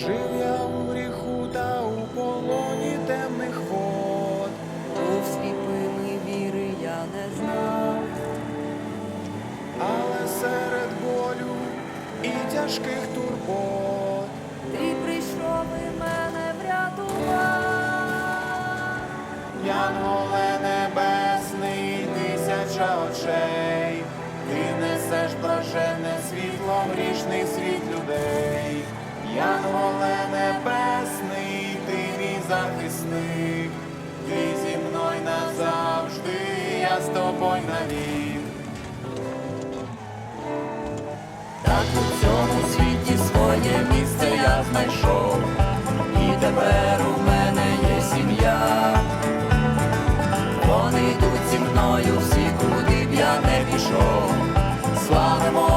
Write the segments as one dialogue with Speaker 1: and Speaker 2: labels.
Speaker 1: Жив я у гріху та у полоні темних вод.
Speaker 2: Був сліпими віри я не знав.
Speaker 1: Але серед болю і тяжких турбот
Speaker 2: Ти прийшов і мене врятував.
Speaker 1: Янголе небесний, тисяча очей, ти несеш блаженне світло, в грішний світ людей. Янголе небесний, ти мій захисник, ти зі мною назавжди, я з тобою навік.
Speaker 2: Так у цьому світі своє місце я знайшов, і тепер у мене є сім'я. Вони йдуть зі мною всі, куди б я не пішов. Славимо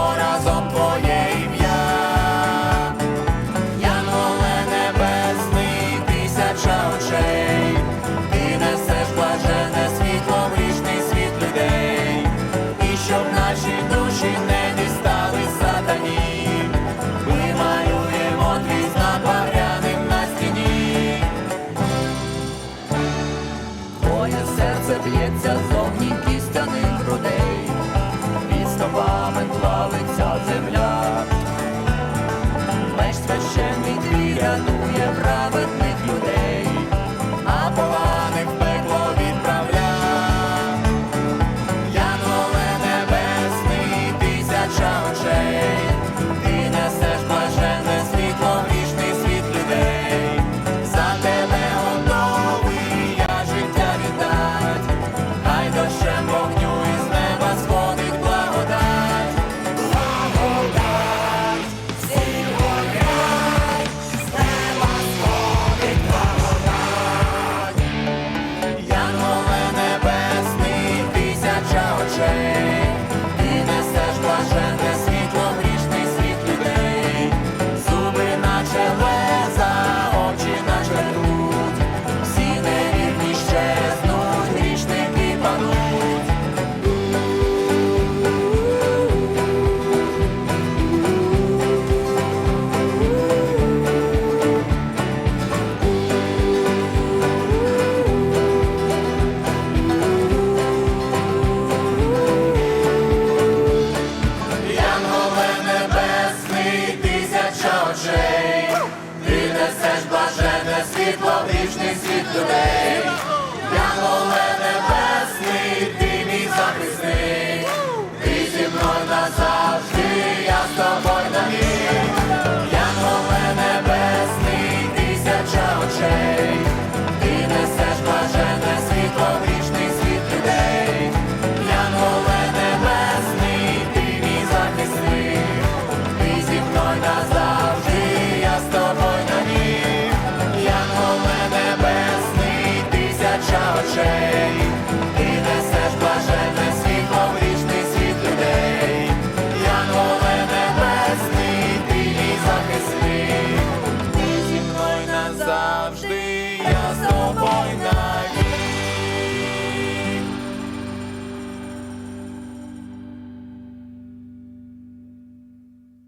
Speaker 1: світла, вічний світ людей.